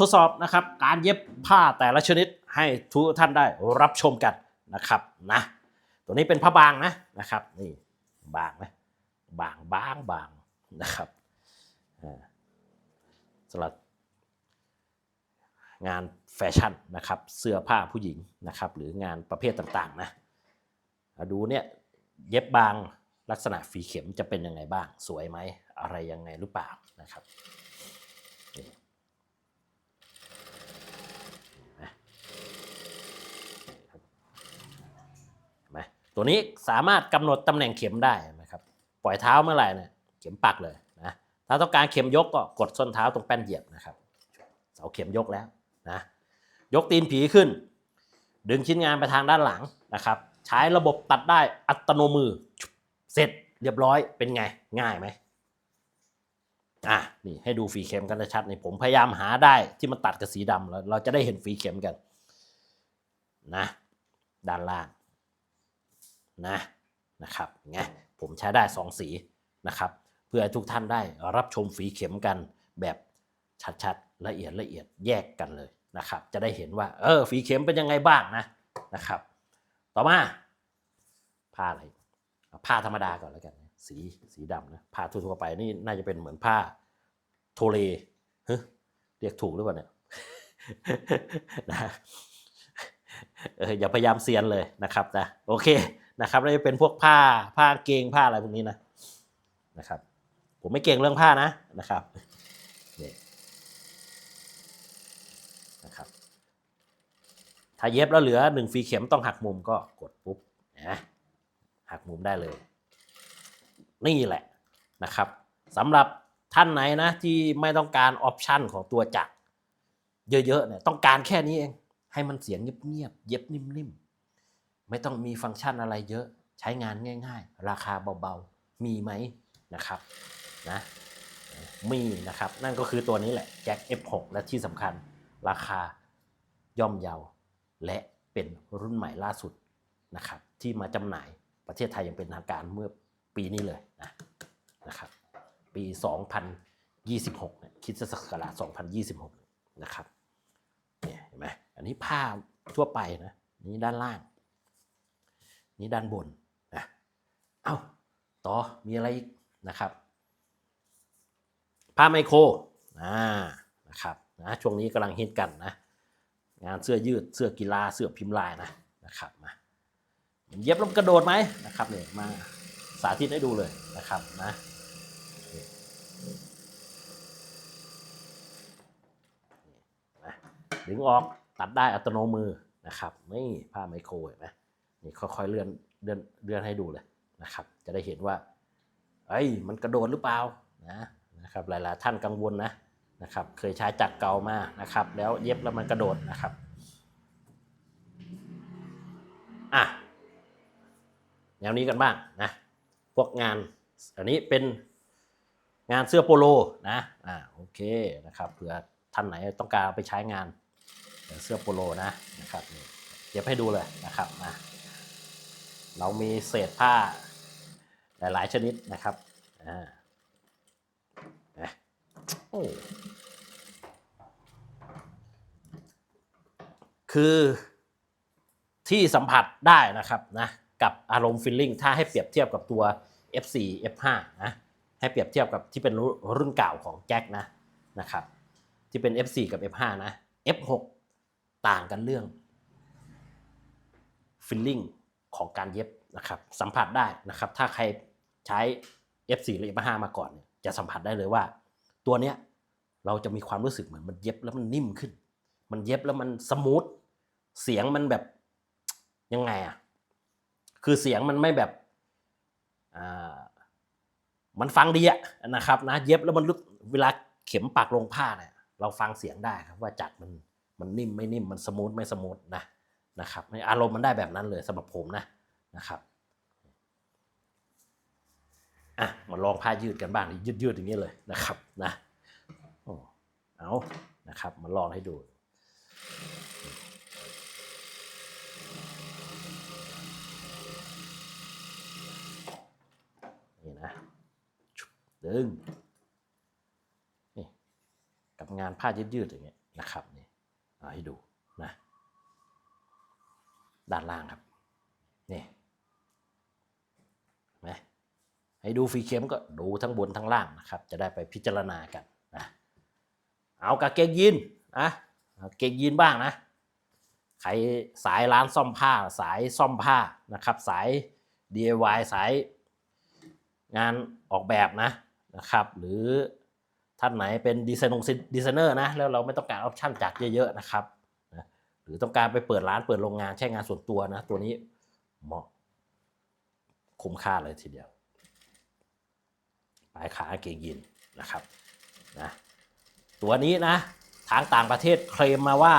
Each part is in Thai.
ทดสอบนะครับการเย็บผ้าแต่ละชนิดให้ทุกท่านได้รับชมกันนะครับนะตัวนี้เป็นผ้าบางนะนะครับนี่บางไหมบางบางบางนะครับอ่าสำหรับงานแฟชั่นนะครับเสื้อผ้าผู้หญิงนะครับหรืองานประเภทต่างๆนะอะดูเนี่ยเย็บบางลักษณะฝีเข็มจะเป็นยังไงบ้าง สวยไหมอะไรยังไงหรือเปล่านะครับ เห็นไหม ตัวนี้สามารถกำหนดตำแหน่งเข็มได้นะครับ ปล่อยเท้าเมื่อไหร่เนี่ยเข็มปักเลยนะถ้าต้องการเข็มยกก็กดส้นเท้าตรงแป้นเหยียบนะครับ เสาเข็มยกแล้วนะยกตีนผีขึ้น ดึงชิ้นงานไปทางด้านหลังนะครับ ใช้ระบบตัดได้อัตโนมือเสร็จเรียบร้อยเป็นไงง่ายไหมอะนี่ให้ดูฝีเข็มกันชัดนี่ผมพยายามหาได้ที่มันตัดกับสีดำแล้วเราจะได้เห็นฝีเข็มกันนะด้านล่าง นะนะครับไงผมใช้ได้สองสีนะครับเพื่อให้ทุกท่านได้รับชมฝีเข็มกันแบบชัดๆละเอียดละเอียดแยกกันเลยนะครับ จะได้เห็นว่าเออฝีเข็มเป็นยังไงบ้างนะนะครับ ต่อมาผ้าอะไรผ้าธรรมดาก่อนแล้วกัน สีสีดำนะผ้าทั่วๆไปนี่น่าจะเป็นเหมือนผ้าโทเลเฮ้ยเรียกถูกหรือเปล่าเนี่ยนะเอออย่าพยายามเซียนเลยนะครับนะโอเค นะครับแล้วจะเป็นพวกผ้าผ้าเกงผ้าอะไรพวกนี้นะนะครับ ผมไม่เก่งเรื่องผ้านะนะครับนี่นะครับถ้าเย็บแล้วเหลือหนึ่งฟรีเข็มต้องหักมุมก็กดปุ๊บนะหักมุมได้เลย นี่แหละนะครับสำหรับท่านไหนนะที่ไม่ต้องการออปชันของตัวจักรเยอะๆเนี่ยต้องการแค่นี้เอง ให้มันเสียงเงียบๆเย็บนิ่มๆ ไม่ต้องมีฟังก์ชันอะไรเยอะ ใช้งานง่าย ๆ ราคาเบาๆ มีไหมนะครับนะมีนะครับ นั่นก็คือตัวนี้แหละแจ็ค F6 และที่สำคัญราคาย่อมเยา และเป็นรุ่นใหม่ล่าสุดนะครับที่มาจำหน่ายประเทศไทยอย่างเป็นทางการเมื่อปีนี้เลยนะนะครับปี 2026เนี่ยคิดศักราช2026 นะครับเนี่ยเห็นไหมอันนี้ผ้าทั่วไปนะนี่ด้านล่าง นี่ด้านบนนะเอาต่อมีอะไรอีกนะครับผ้าไมโครอ่านะครับนะช่วงนี้กำลังฮิตกันนะ งานเสื้อยืดเสื้อกีฬาเสื้อพิมพ์ลายนะนะครับมาเย็บลมกระโดดไหมนะครับเนี่ยมาสาธิตให้ดูเลยนะครับนะนี่นะดึงออกตัดได้อัตโนมือนะครับนี่ผ้าไมโครเห็นไหม นี่ค่อยๆเลื่อนเลื่อนเลื่อนให้ดูเลยนะครับ จะได้เห็นว่าเอ้ยมันกระโดดหรือเปล่านะนะครับหลายๆท่านกังวลนะนะครับ เคยใช้จักรเก่ามานะครับ แล้วเย็บแล้วมันกระโดดนะครับอะแนวนี้กันบ้างนะพวกงานอันนี้เป็นงานเสื้อโปโลนะอ่าโอเคนะครับเผื่อท่านไหนต้องการไปใช้งานเสื้อโปโลนะนะครับเย็บให้ดูเลยนะครับมา เรามีเศษผ้า หลาย ๆ ชนิดนะครับอ่าโอ้คือที่สัมผัสได้นะครับนะกับอารมณ์ฟีลลิ่งถ้าให้เปรียบเทียบกับตัว F4 F5 นะให้เปรียบเทียบกับที่เป็นรุ่นเก่าของแจ็คนะนะครับ ที่เป็น F4 กับ F5 นะ F6 ต่างกันเรื่องฟีลลิ่ง ของการเย็บนะครับสัมผัสได้นะครับถ้าใครใช้ F4 หรือ F5 มาก่อนเนี่ยจะสัมผัสได้เลยว่า ตัวเนี้ยเราจะมีความรู้สึกเหมือนมันเย็บแล้วมันนิ่มขึ้น มันเย็บแล้วมันสมูทเสียงมันแบบยังไงอะคือเสียงมันไม่แบบอ่ามันฟังดีอะนะครับนะเย็บแล้วมันรู้เวลาเข็มปักลงผ้าเนี่ยเราฟังเสียงได้ครับว่าจัดมันมันนิ่มไม่นิ่มมันสมูทไม่สมูทนะ นะครับอารมณ์มันได้แบบนั้นเลยสำหรับผมนะนะครับอะมาลองผ้ายืดกันบ้างยืดยืดๆอย่างนี้เลยนะครับนะโอ้เอานะครับมาลองให้ดูนี่นะดึงนี่กับงานผ้ายืดๆอย่างเงี้ยนะครับนี่เอาให้ดู ด้านล่างครับนี่นไหมให้ดูฟีเข็มก็ดูทั้งบนทั้งล่างนะครับ จะได้ไปพิจารณากันนะเอากางเกงยีนนะเกงเกงยีนบ้างนะใครสายร้านซ่อมผ้าสายซ่อมผ้านะครับ สาย DIY สายงานออกแบบนะนะครับ หรือท่านไหนเป็นดีไซน์งดีไซเนอร์นะแล้วเราไม่ต้องการออปชั่นจากเยอะๆนะครับ หรือต้องการไปเปิดร้านเปิดโรงงานใช้งานส่วนตัวนะ ตัวนี้เหมาะคุ้มค่าเลยทีเดียว ปลายขาเกงยีนนะครับนะตัวนี้นะทางต่างประเทศเคลมมาว่า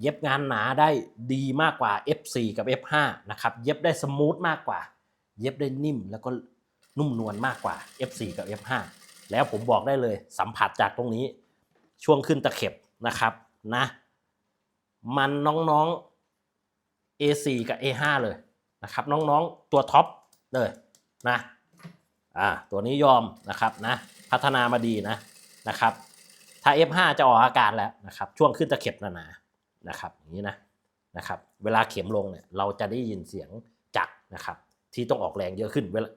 เย็บงานหนาได้ดีมากกว่า F4 กับ F5 นะครับเย็บได้สมูทมากกว่า เย็บได้นิ่มแล้วก็นุ่มนวลมากกว่า F4 กับ F5 แล้วผมบอกได้เลยสัมผัสจากตรงนี้ช่วงขึ้นตะเข็บนะครับนะ มันน้องๆ A4 กับ A5 เลยนะครับน้องๆตัวท็อปเลยนะอ่าตัวนี้ยอมนะครับนะพัฒนามาดีนะนะครับถ้า F5 จะออกอาการแล้วนะครับช่วงขึ้นตะเข็บหนาๆนะครับอย่างนี้นะนะครับเวลาเข็มลงเนี่ยเราจะได้ยินเสียงจักรนะครับที่ต้องออกแรงเยอะขึ้นเวลา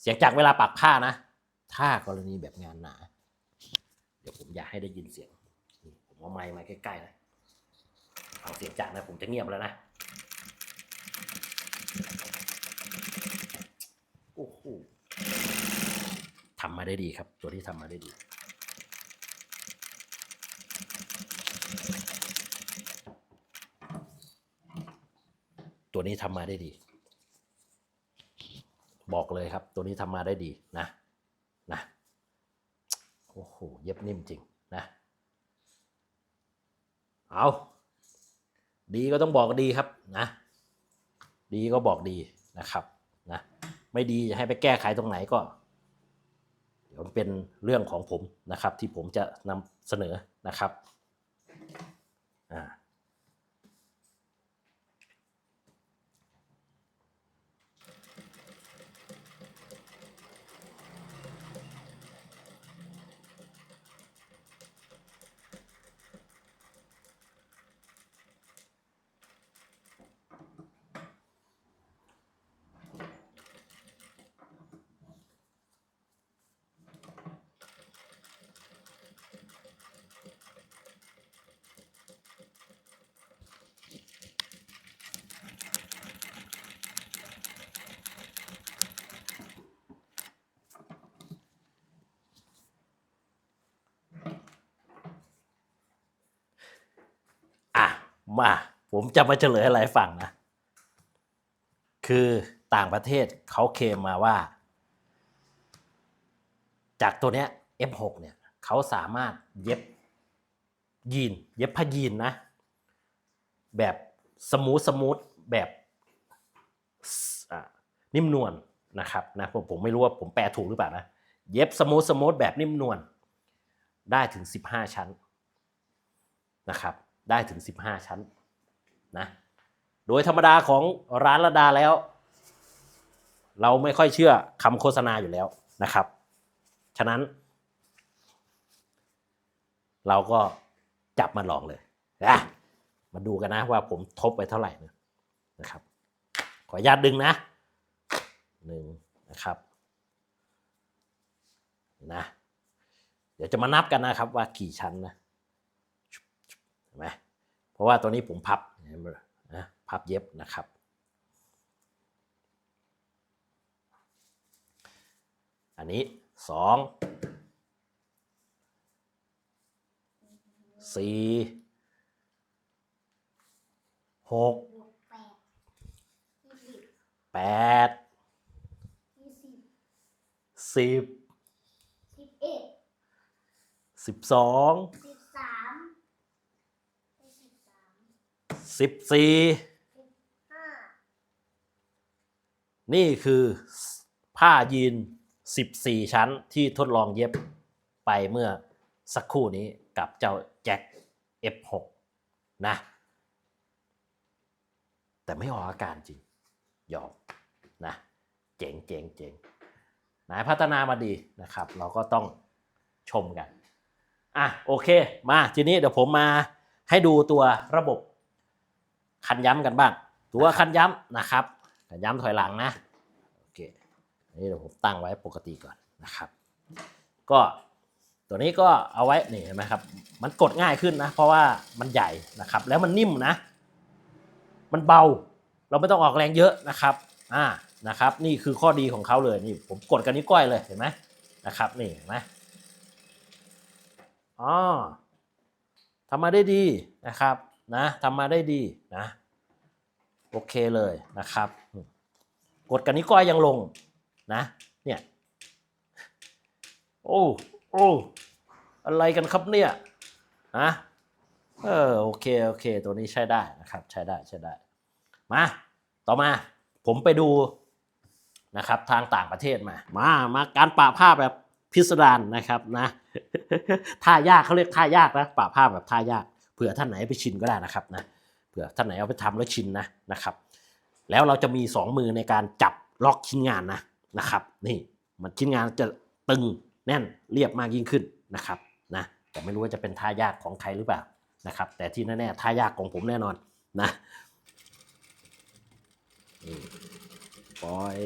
เสียงจักรเวลาปักผ้านะ ถ้ากรณีแบบงานหนา เดี๋ยวผมอยากให้ได้ยินเสียง ผมเอาไมค์มาใกล้ๆนะ เอาเสียงจักนะผมจะเงียบแล้วนะ โอ้โหทำมาได้ดีครับ ตัวที่ทำมาได้ดี ตัวนี้ทำมาได้ดี บอกเลยครับ ตัวนี้ทำมาได้ดีนะนะโอ้โห เย็บนิ่มจริงนะ เอา ดีก็ต้องบอกดีครับนะ ดีก็บอกดีนะครับนะไม่ดีจะให้ไปแก้ไขตรงไหนก็ เดี๋ยวเป็นเรื่องของผมนะครับ ที่ผมจะนำเสนอนะครับอ่า อะ มาผมจะมาเฉลยอะไรฟังนะ คือต่างประเทศเขาเคลมมาว่า จากตัวเนี้ย F6 เนี่ยเขาสามารถเย็บยีน เย็บผ้ายีนนะ แบบสมูทสมูทแบบนิ่มนวลนะครับนะผมผมไม่รู้ว่าผมแปลถูกหรือเปล่านะ เย็บสมูทสมูทแบบนิ่มนวลได้ถึง 15 ชั้นนะครับ ได้ถึง 15 ชั้นนะโดยธรรมดาของร้านระดาแล้ว เราไม่ค่อยเชื่อคำโฆษณาอยู่แล้วนะครับ ฉะนั้น เราก็จับมาลองเลยนะมาดูกันนะว่าผมทบไปเท่าไหร่นะครับ ขออนุญาตดึงนะหนึ่งนะครับนะเดี๋ยวจะมานับกันนะครับว่ากี่ชั้นนะ ราะว่าตัวนี้ผมพับเห็นไหมนะพับเย็บนะครับ อันนี้สองสี่หกบวกแปดยี่สิบแปดยี่สิบสิบสิบเอ็ดสิบสอง สิบสามสิบสาม สิบสี่นี่คือผ้ายีน 14 ชั้นที่ทดลองเย็บไปเมื่อสักครู่นี้กับเจ้าแจ็ค F6 นะ แต่ไม่ออกอาการจริง ยอมนะ เจ๋งเจ๋งเจ๋งนายพัฒนามาดีนะครับ เราก็ต้องชมกัน อะ โอเค มาทีนี้เดี๋ยวผมมาให้ดูตัวระบบ คันย้ำกันบ้าง ตัวคันย้ำนะครับคันย้ำถอยหลังนะโอเคอันนี่เดี๋ยวผมตั้งไว้ปกติก่อนนะครับ ก็ตัวนี้ก็เอาไว้นี่เห็นไหมครับ มันกดง่ายขึ้นนะ เพราะว่ามันใหญ่นะครับ แล้วมันนิ่มนะ มันเบา เราไม่ต้องออกแรงเยอะนะครับ อ่า นะครับ นี่คือข้อดีของเขาเลย นี่ผมกดกันนิ้วก้อยเลย เห็นไหมนะครับ นี่เห็นไหมอ๋อทำมาได้ดีนะครับ นะทำมาได้ดีนะโอเคเลยนะครับ กดกันนี้ก้อยยังลงนะเนี่ยโอ้โอ้อะไรกันครับเนี่ยนะเออโอเคโอเค ตัวนี้ใช้ได้นะครับใช้ได้ใช้ได้มาต่อมาผมไปดูนะครับทางต่างประเทศมา มามาการปะผ้าแบบพิสดารนะครับนะท่ายากเขาเรียกท่ายากนะปะผ้าแบบท่ายาก ผื่อท่านไหนไปชินก็ได้นะครับนะเผื่อท่านไหนเอาไปทำแล้วชินนะนะครับ แล้วเราจะมีสองมือในการจับล็อกชิ้นงานนะนะครับ นี่มันชิ้นงานจะตึงแน่นเรียบมากยิ่งขึ้นนะครับนะแต่ไม่รู้ว่าจะเป็นท่ายากของใครหรือเปล่านะครับ แต่ที่แน่ๆท่ายากของผมแน่นอนนะนี่ปล่อย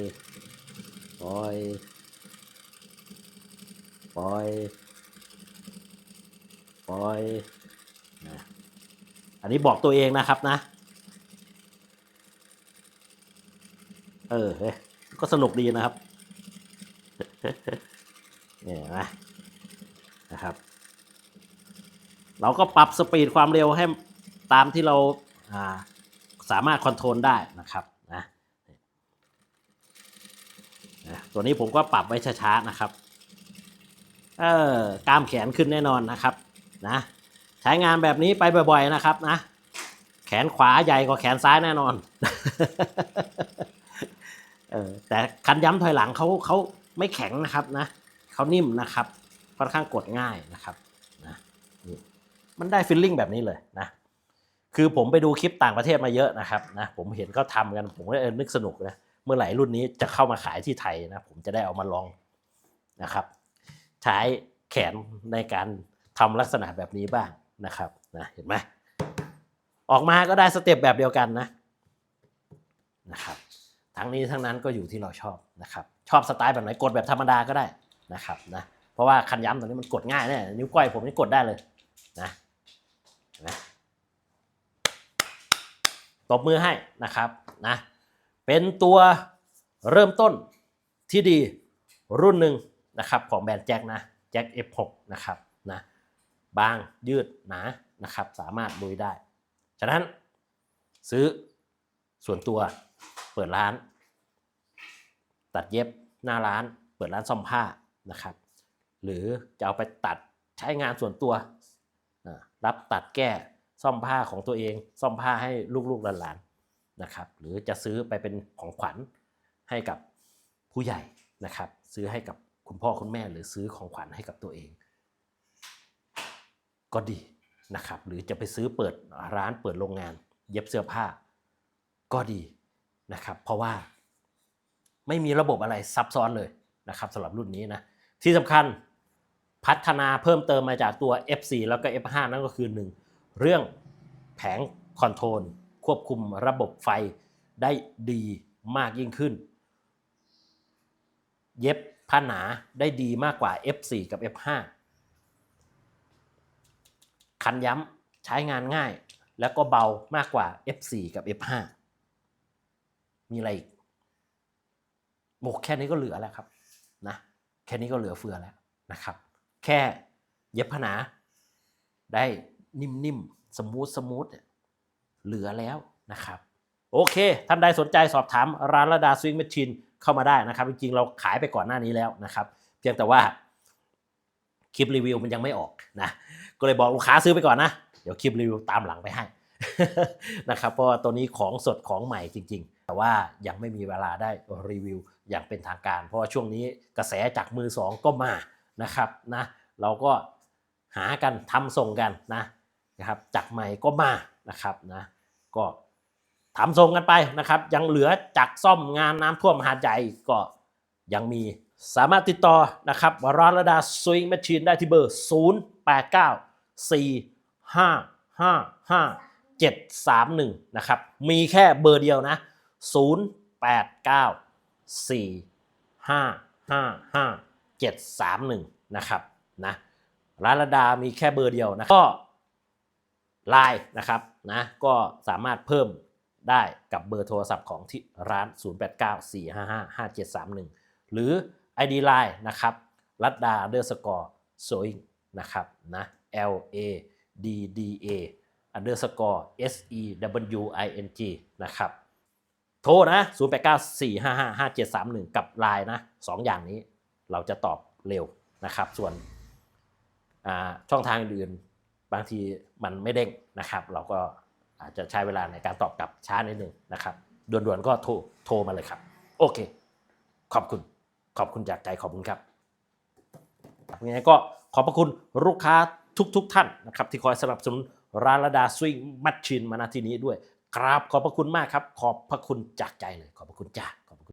ปล่อยปล่อยปล่อย อันนี้บอกตัวเองนะครับนะ เออก็สนุกดีนะครับเนี่ยนไหมนะครับ เราก็ปรับสปีดความเร็วให้ตามที่เราอ่าสามารถคอนโทรลได้นะครับนะนะตัวนี้ผมก็ปรับไว้ช้าๆนะครับ เออกล้ามแขนขึ้นแน่นอนนะครับนะ ใช้งานแบบนี้ไปบ่อย ๆ นะครับนะ แขนขวาใหญ่กว่าแขนซ้ายแน่นอนเออแต่คันย้ำถอยหลังเขาเขาไม่แข็งนะครับนะเขานิ่มนะครับค่อนข้างกดง่ายนะครับนะมันได้ฟิลลิ่งแบบนี้เลยนะคือผมไปดูคลิปต่างประเทศมาเยอะนะครับนะผมเห็นเขาทำกันผมก็เออนึกสนุกนะเมื่อไหร่รุ่นนี้จะเข้ามาขายที่ไทยนะผมจะได้เอามาลองนะครับ ใช้แขนในการทำลักษณะแบบนี้บ้าง นะครับนะเห็นไหมออกมาก็ได้สเต็ปแบบเดียวกันนะนะครับทั้งนี้ทั้งนั้นก็อยู่ที่เราชอบนะครับชอบสไตล์แบบไหนกดแบบธรรมดาก็ได้นะครับนะเพราะว่าคันย้ำตัวนี้มันกดง่ายเนี่ยนิ้วก้อยผมนี่กดได้เลยนะเห็นไหมตบมือให้นะครับนะเป็นตัวเริ่มต้นที่ดีรุ่นหนึ่งนะครับของแบรนด์แจ็คนะแจ็ค F6 นะครับ บางยืดหนานะครับสามารถลุยได้ ฉะนั้นซื้อส่วนตัวเปิดร้าน ตัดเย็บหน้าร้าน เปิดร้านซ่อมผ้านะครับ หรือจะเอาไปตัดใช้งานส่วนตัว รับตัดแก้ซ่อมผ้าของตัวเอง ซ่อมผ้าให้ลูกๆหลานๆนะครับ หรือจะซื้อไปเป็นของขวัญให้กับผู้ใหญ่นะครับ ซื้อให้กับคุณพ่อคุณแม่หรือซื้อของขวัญให้กับตัวเอง ก็ดีนะครับ หรือจะไปซื้อเปิดร้านเปิดโรงงาน เย็บเสื้อผ้า ก็ดีนะครับ เพราะว่าไม่มีระบบอะไรซับซ้อนเลยนะครับสำหรับรุ่นนี้นะที่สำคัญพัฒนาเพิ่มเติมมาจากตัว F4 แล้วก็ F5 นั่นก็คือ 1 เรื่องแผงคอนโทรลควบคุมระบบไฟได้ดีมากยิ่งขึ้น เย็บผ้าหนาได้ดีมากกว่า F4 กับ F5 คันย้ำใช้งานง่าย แล้วก็เบามากกว่า F4 กับ F5 มีอะไรอีกโมแค่นี้ก็เหลือแล้วครับนะแค่นี้ก็เหลือเฟือแล้วนะครับ แค่เย็บผนาได้นิ่มๆ สมูทสมูทเนี่ยเหลือแล้วนะครับ โอเค ท่านใดสนใจสอบถามร้านระดาสวิงแมชชีนเข้ามาได้นะครับ จริงๆ เราขายไปก่อนหน้านี้แล้วนะครับ เพียงแต่ว่าคลิปรีวิวมันยังไม่ออกนะ ก็เลยบอกลูกค้าซื้อไปก่อนนะ เดี๋ยวคลิปรีวิวตามหลังไปให้นะครับเพราะว่าตัวนี้ของสดของใหม่จริง ๆ แต่ว่ายังไม่มีเวลาได้รีวิวอย่างเป็นทางการ เพราะว่าช่วงนี้กระแสจากมือสองก็มานะครับนะเราก็หากันทำส่งกันนะนะครับจากใหม่ก็มานะครับนะก็ทำส่งกันไปนะครับ ยังเหลือจากซ่อมงานน้ำท่วมหาดใหญ่ก็ยังมีสามารถติดต่อนะครับร้านระดาสวิงแมชชีนได้ที่เบอร์ 0 8 9 4 5 5 5 7 3 1นะครับ มีแค่เบอร์เดียวนะ 0 8 9 4 5 5 5 7 3 1นะครับนะร้านระดามีแค่เบอร์เดียวนะก็ไลน์นะครับนะก็สามารถเพิ่มได้กับเบอร์โทรศัพท์ของที่ร้าน 0894555731 หรือ ID Line นะครับรัดดาเดอร์สกอร์โซอิง นะครับนะ L A D D A underscore S E W I N G นะครับ โทรนะ 0894555731 กับไลน์นะสองอย่างนี้เราจะตอบเร็วนะครับ ส่วนช่องทางอื่นบางทีมันไม่เด้งนะครับ เราก็อาจจะใช้เวลาในการตอบกลับช้านิดนึงนะครับด่วนๆก็โทรโทรมาเลยครับ โอเค ขอบคุณขอบคุณจากใจขอบคุณครับยังไงก็ ขอบพระคุณลูกค้าทุกๆทท่านนะครับที่คอยสนับสนุนร้านระดาสวิงมัชชินมาณที่นี้ด้วย ครับขอบพระคุณมากครับ ขอบพระคุณจากใจเลย ขอบพระคุณจ้า